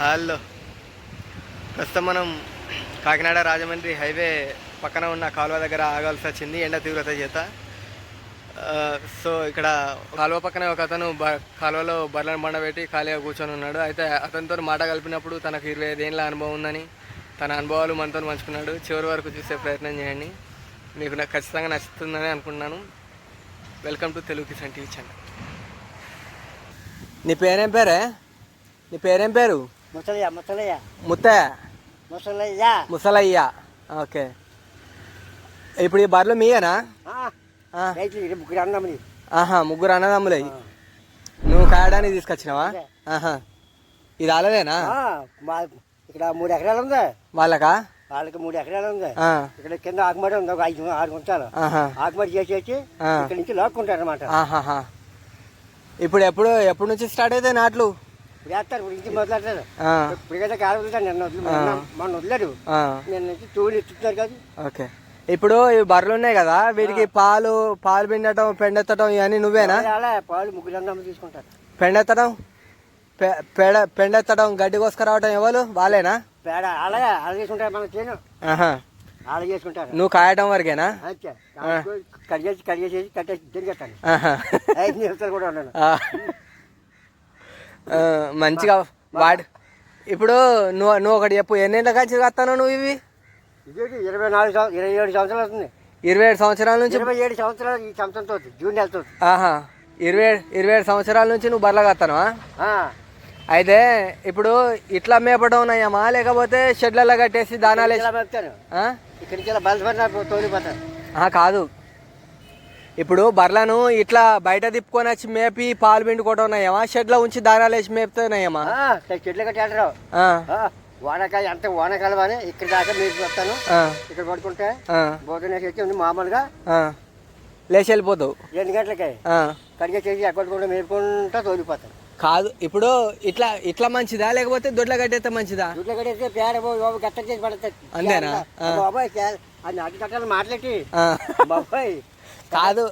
Hello. ప్రస్తుతం మనం Kakinada Rajahmundry highway పక్కన ఉన్న కాలువ దగ్గర ఆగాల్సి వచ్చింది ఎండ తీవ్రత చేత. సో ఇక్కడ కాలువ పక్కన ఒక అతను బ కాలువలో బర్లను బండబెట్టి ఖాళీగా కూర్చొని ఉన్నాడు. అయితే అతనితో మాట కలిపినప్పుడు తనకు ఇరవై ఐదేళ్ళ అనుభవం ఉందని తన అనుభవాలు మనతో పంచుకున్నాడు. చివరి వరకు చూసే ప్రయత్నం చేయండి. మీకు నాకు ఖచ్చితంగా నచ్చుతుందని అనుకుంటున్నాను. Welcome to Telugu Kisan TV channel. నీ పేరేం పేరే? నీ పేరేం పేరు? ముసలయ్య ముసలయ్య. ముత్త? ముసలయ్య. ముసలయ్య. ఓకే. ఇప్పుడు ఈ బర్రెలు మీయేనా? ముగ్గురు అన్నమని ఆహా ముగ్గురు అన్నదమ్ములే. నువ్వు కాయడానికి తీసుకొచ్చినావా. ఆహా. ఇది అలాదేనా మా ఇక్కడ మూడు ఎకరాలు ఉంది. వాళ్ళకా? వాళ్ళకి మూడు ఎకరాలు ఉంది. ఇక్కడ కింద ఆకుమడి ఉంది ఒక ఐదు ఆరు గుంటాలు ఆకుమడి చేసేసి. ఇక్కడ నుంచి లాక్కుంటారు అనమాట ఆహాహా. ఇప్పుడు ఎప్పుడు ఎప్పటి నుంచి స్టార్ట్ అయితే నాట్లు? వేస్తారు ఇప్పుడు ఇంటికి మొదలెడతారు. ఆ, ఇప్పుడు కదా కాలు నిన్న వదిలి మొన్న- వదిలేరు. నిన్న నుంచి తూలి ఎత్తుతున్నారు కదా. ఓకే. ఇప్పుడు ఈ బర్రెలు ఉన్నాయి కదా వీటికి పాలు పాలు పిండటం పెండెత్తడం ఇవన్నీ నువ్వేనా? అలా పాలు ముగ్గురు అన్నమ్మ తీసుకుంటారు. పెండెత్తడం పెడ పెండెత్తడం గడ్డి కోసుకురావటం ఎవరు? వాళ్ళేనా? పేడ అలాగే అలా చేసుకుంటారు మన చేను. ఆహా. అలా చేసుకుంటారు. నువ్వు కాయటం వరకేనా? కడిగేసి కడిగేసి కట్టేసి తిరిగేస్తాను ఆహా. ఐదు నిమిషాలు కూడా ఉన్నాను మంచిగా వాడు. ఇప్పుడు నువ్వు నువ్వు ఒకటి చెప్పు ఎన్నేళ్ళ కాంచి వస్తాను నువ్వు ఇవి? ఇరవై నాలుగు ఇరవై ఏడు సంవత్సరాలు అవుతుంది ఇరవై ఏడు సంవత్సరాల నుంచి? ఇరవై ఏడు సంవత్సరాలు ఈ సంవత్సరంతో జూన్ నెలతో ఆహా ఇరవై ఇరవై ఏడు సంవత్సరాల నుంచి నువ్వు బర్రెలు కత్తాను అయితే ఇప్పుడు ఇట్లా మేపడం ఉన్నాయమ్మా లేకపోతే షెడ్లలో కట్టేసి దానాలు కాదు. ఇప్పుడు బర్రెలను ఇట్లా బయట తిప్పుకొని వచ్చి మేపి పాలు పిండుకోవడం ఉన్నాయమ్మా షెడ్లో ఉంచి దానాలు వేసి మేపుతున్నాయమ్మా? చెట్లు కట్టేటారు వానకాయ అంత వానకాలం అని ఇక్కడ దాకా మీరు వస్తాను ఇక్కడ పడుకుంటే భోజనం చేసి ఉంది మామూలుగా. లేచి వెళ్ళిపోతావు. ఎన్ని గంటలకి. కడిగే చేసి ఎక్కడ కూడా మేపుకుంటా తోలిపోతాను కాదు ఇప్పుడు ఇట్లా ఇట్లా మంచిదా? లేకపోతే దొడ్ల కట్టేస్తే మంచిదా? దుడ్లు కట్టేస్తే పేడ బాబు గట్ట చేసి పడతాయి. అంతేనా? ఆ. బాబాయ్ అది నాటి కట్టాలి మాట్లాడి. బాబాయ్ కాదు.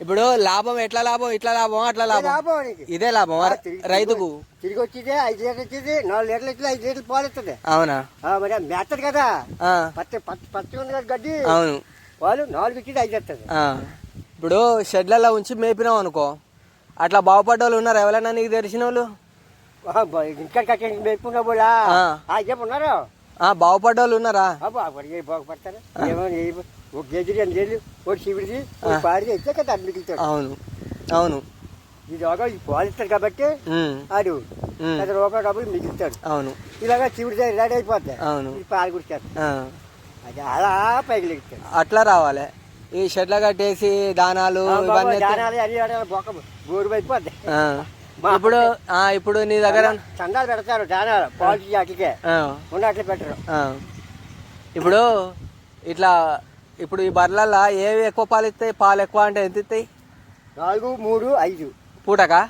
ఇప్పుడు లాభం ఎట్లా లాభం? ఇట్లా లాభం అట్లా లాభం. ఇదే. లాభం రైతుకు? తిరిగి వచ్చేది ఐదు లీటర్లు వచ్చేది నాలుగు లీటర్లు వచ్చేది ఐదు లీటర్లు పాలు ఇస్తుంది అవునా? మరి మేస్తది కదా. పచ్చ పచ్చ ఉంది కదా గడ్డి. అవును. పాలు నాలుగు ఇచ్చేది ఐదు వస్తుంది. ఇప్పుడు షెడ్లలో ఉంచి మేపినాం అనుకో అట్లా బాగుపడ్డ వాళ్ళు ఉన్నారు? ఎవరైనా నీకు తెలిసిన వాళ్ళు? ఇంకా కట్టేసి మేపుకున్న. ఆ. చెప్పు ఉన్నారు? ఆ, బాగుపడ్డ వాళ్ళు ఉన్నారా బాగుపడతారు? ఏమో ఒక కేజీ రెండు కేజీలు ఒకటి శివుడిది ఒక పాడిది ఇచ్చే కదా అది మిగులుతాడు అవును. అవును. ఇది ఒక ఈ పాలు ఇస్తాడు కాబట్టి ఆడు పది రూపాయల డబ్బులు మిగులుతాడు. అవును. ఇలాగా శివుడి రెడీ అయిపోద్ది. అవును. ఈ పాలు కుడిచారు. అది అలా పైకి లెగుతాడు అట్లా రావాలి. ఈ షెడ్ల కట్టేసి దానాలు ఇవన్నీ దానాలు అన్ని బొక్క ఆ. ఇప్పుడు ఇప్పుడు నీ దగ్గర చందాలు పెడతారు దానాలు పాలు వాటికే ఆ, ఉన్నట్లు పెట్టరు. ఇప్పుడు ఇట్లా ఇప్పుడు ఈ బర్రెలలో ఏవి ఎక్కువ పాలు ఇస్తాయి పాలు ఎక్కువ అంటే ఎంత ఇస్తాయి? నాలుగు మూడు ఐదు. పూటకా?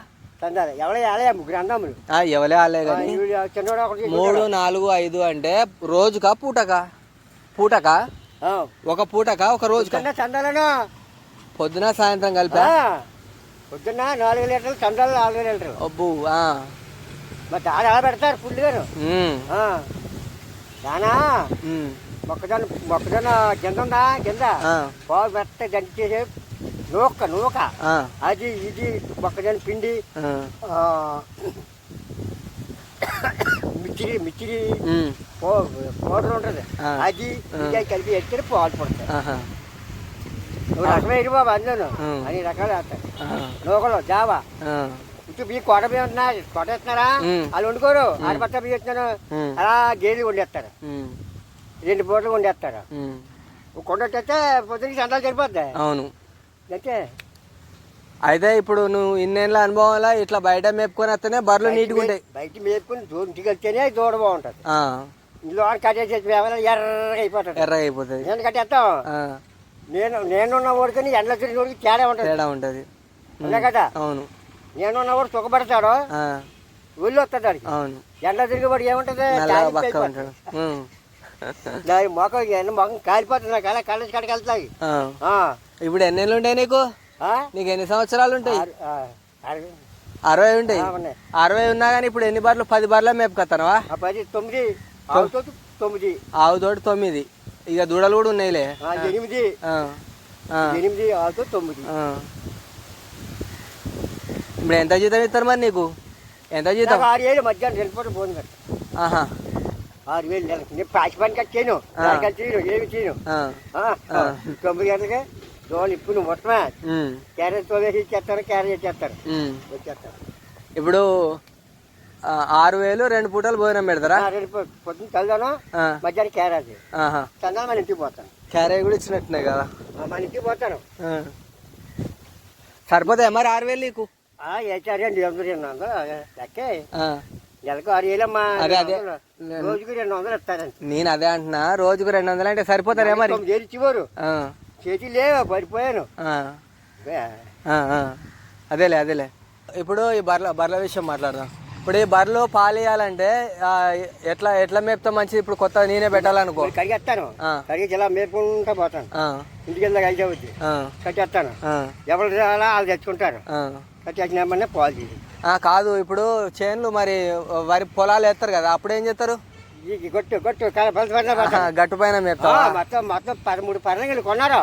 ఎవలే ఆలే కానీ మూడు నాలుగు ఐదు అంటే రోజుకా పూటకా? పూటకా. ఒక పూటకా ఒక చందాలను పొద్దున సాయంత్రం కలిపా. పొద్దున్న నాలుగు లీటర్లు చందాలు నాలుగు లీటర్లు. అబ్బు. మరి అలా పెడతారు ఫుల్గాను ఉమ్, మొక్కజొన్న మొక్కజొన్న కింద ఉందా? కింద ఆ, పావు మెత్త దంచి చేసే నూక నూక. అది ఇది మొక్కజొన్న పిండి మిచ్చిరి మిచ్చిరి పౌడర్ ఉంటుంది. అది ఇంకా కలిపి ఎత్తే పాలు పడతాయి. నువ్వు రకమే బాబు అందులో ఉం. అన్ని రకాలు వేస్తాయి. నూకలు జావా. ఇప్పుడు మీ కోట బియ్యం కోట వేస్తున్నారా. వాళ్ళు వండుకోరు. ఆడపట్ట బియ్యం ఇస్తున్నాను అలా గేదెలు వండేస్తారు. రెండు పూటలు వండేస్తారు. ఉమ్, కొండ వచ్చేస్తే పొద్దున్నకి చందాలు సరిపోద్ది. అవును. అయితే అయితే ఇప్పుడు నువ్వు ఇన్నేళ్ళ అనుభవంలో ఇట్లా బయట మేపుకొని వస్తేనే బర్రెలు నీట్గా ఉంటాయి. బయట మేపుకుని దూరం ఇంటికి వెళ్తేనే దూడ బాగుంటుంది ఇందులో కట్టేసేసి మేమన్నా ఎర్రగా అయిపోతుంది. ఎర్రగా అయిపోతుంది. నేను కట్టేస్తాం. నేను నేనున్న ఓడికని ఎండలో తిరిగి ఓడికి తేడా ఉంటుంది. తేడా ఉంటుంది. కదా? అవును. నేనున్న వాడు సుఖపడతాడు ఒళ్ళు దానికి అవును. ఎండ తిరిగి వాడు ఏముంటుంది దాని మొఖం ఎండ మొఖం కాలిపోతుంది అలా కళ్ళ కాడికి వెళ్తాయి. ఇప్పుడు ఎన్నేళ్ళు ఉంటాయి నీకు? ఆ? నీకు ఎన్ని సంవత్సరాలు ఉంటాయి? అరవై ఉంటాయి. అరవై ఉన్నా కానీ ఇప్పుడు ఎన్ని బార్లు? పది బార్ల మేపుకొస్తానవా ఆ పది తొమ్మిది. తొమ్మిది. ఆవు తోటి తొమ్మిది. ఇక దూడలు కూడా ఉన్నాయిలే. ఎనిమిది. ఎనిమిది ఆవుతో తొమ్మిది. ఇప్పుడు ఎంత జీతం ఇస్తారు మరి నీకు? ఎంత జీతం? ఆరు వేలు మధ్యాహ్నం వెళ్ళిపోతే కదా ఆహా. ఆరు వేలు నెలకి నేను పాచి పని కట్టాను దానికి చేయను ఏమి చేయను తొమ్మిది గంటలకి దోలు ఇప్పుడు మొత్తమే. క్యారెట్ తోవేసి ఇచ్చేస్తారు క్యారెట్ ఇచ్చేస్తారు. వచ్చేస్తారు. ఇప్పుడు ఆరు వేలు రెండు పూటలు భోజనం పెడతారా? పొ- పొద్దున్న చల్దాను మధ్యాహ్నం క్యారెట్. ఆహా. చల్దాను మన ఇంటికి పోతాను. క్యారేజ్ కూడా ఇచ్చినట్టున్నాయి కదా. మన ఇంటికి పోతాను. సరిపోతాయి మరి ఆరు వేలు నీకు? రెండు వందలు. లెక్కే. నెలకు ఆరు వేలమ్మా. అదే, అదే. రోజుకి రెండు వందలు ఇస్తారండి నేను అదే అంటున్నా రోజుకు రెండు వందలు అంటే సరిపోతారే మరి? ఇచ్చేవారు. ఆ, చేతి లేవు? పడిపోయాను. అదేలే అదేలే. ఇప్పుడు ఈ బర్ల బర్ల విషయం మాట్లాడదాం. ఇప్పుడు ఈ బర్రెలు పాలు ఇవ్వాలంటే ఆ, ఎట్లా ఎట్లా మేపుతా మంచిది? ఇప్పుడు కొత్త నేనే పెట్టాలనుకో. కడిగేస్తాను. కడిగి ఇలా మేపుకుంటా పోతాను. ఇంటికి వెళ్ళి కలిసి అవుద్ది. ఆ, కట్టేస్తాను. ఎవరు రావాలా వాళ్ళు తెచ్చుకుంటారు. కట్టేసినామన్నా పాలు తీసి. ఆ, కాదు ఇప్పుడు చేన్లు మరి వరి పొలాలు వేస్తారు కదా అప్పుడు ఏం చేస్తారు? పడిన ఆహా, గట్టు పైన మొత్తం మొత్తం పదమూడు పర్ణగిలు కొన్నారు.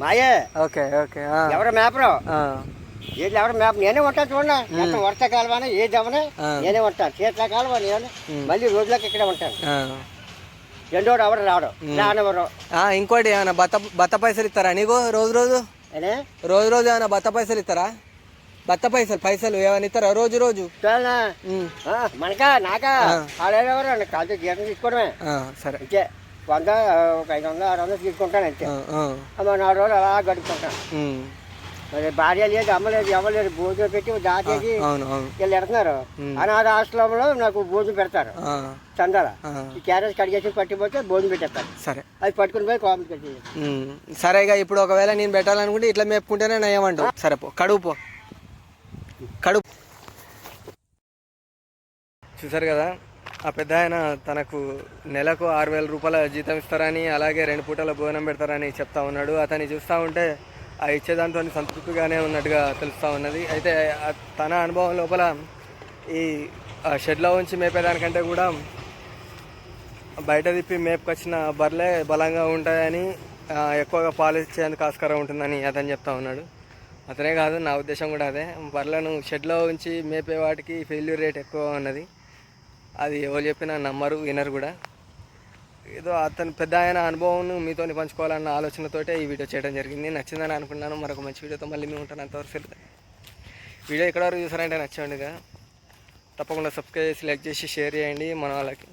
మాయే. ఓకే ఓకే ఎవరు మేపరు? ఏది ఎవరు మేప నేనే ఉంటాను చూడండి. ఎంత వర్షాకాలమని ఏది అవనే ఆ. నేనే ఉంటాను. శీతాకాలం నేను? మళ్ళీ రోజులకు ఇక్కడే ఉంటాను. రెండోడు ఎవరు రావడం రానెవరు ఆ, ఇంకోటి ఏమైనా బత్త బత్త పైసలు ఇస్తారా నీకు రోజు రోజు? రోజు రోజు ఏమైనా బత్త పైసలు ఇస్తారా? బత్త పైసలు పైసలు ఏమైనా ఇస్తారా రోజు రోజు. మనకా? నాకా? కాదు జీతం తీసుకోవడమే. సరే. అంతే. వంద ఒక ఐదు వందలు ఆరు వందలు తీసుకుంటాను అంతే. నాలుగు రోజులు అలా గడుపుకుంటాను. మరి భార్య లేదు అమ్మ లేదు ఎవరు భోజనం పెట్టి దాచేసి వీళ్ళు ఎడుతున్నారు అనాథ ఆశ్రమంలో నాకు భోజనం పెడతారు. చందాల. ఈ క్యారెట్ కడిగేసి పట్టిపోతే భోజనం పెట్టేస్తారు. సరే. అది పట్టుకుని పోయి కామెంట్ పెట్టి ఉమ్. సరే ఇక ఇప్పుడు ఒకవేళ నేను పెట్టాలనుకుంటే ఇట్లా మేపుకుంటేనే నయ్యమంటావు సరే పో. కడుపు పో. కడుపు చూసారు కదా ఆ పెద్ద ఆయన తనకు నెలకు ఆరు వేల రూపాయల జీతం ఇస్తారని అలాగే రెండు పూటల భోజనం పెడతారని చెప్తా ఉన్నాడు. అతన్ని చూస్తూ ఉంటే ఆ ఇచ్చేదాంతో సంతృప్తిగానే ఉన్నట్టుగా తెలుస్తూ ఉన్నది. అయితే తన అనుభవం లోపల ఈ ఆ షెడ్లో ఉంచి మేపేదానికంటే కూడా బయట తిప్పి మేపుకొచ్చిన బర్రెలే బలంగా ఉంటాయని ఎక్కువగా పాలు ఇచ్చేందుకు ఆస్కారం ఉంటుందని అతను చెప్తా ఉన్నాడు. అతనే కాదు నా ఉద్దేశం కూడా అదే. బర్రెలను షెడ్లో ఉంచి మేపే వాటికి ఫెయిల్యూర్ రేట్ ఎక్కువ ఉన్నది. అది ఎవరు చెప్పినా నమ్మరు వినరు కూడా. ఏదో అతను పెద్ద ఆయన అనుభవం మీతో పంచుకోవాలన్న ఆలోచనతోటే ఈ వీడియో చేయడం జరిగింది. నచ్చిందని అనుకున్నాను. మరొక మంచి వీడియోతో మళ్ళీ మేము ఉంటాను అంతవరకు వీడియో ఎక్కడ వరకు చూసారంటే నచ్చండిగా తప్పకుండా సబ్స్క్రైబ్ చేసి లైక్ చేసి షేర్ చేయండి. మన వాళ్ళకి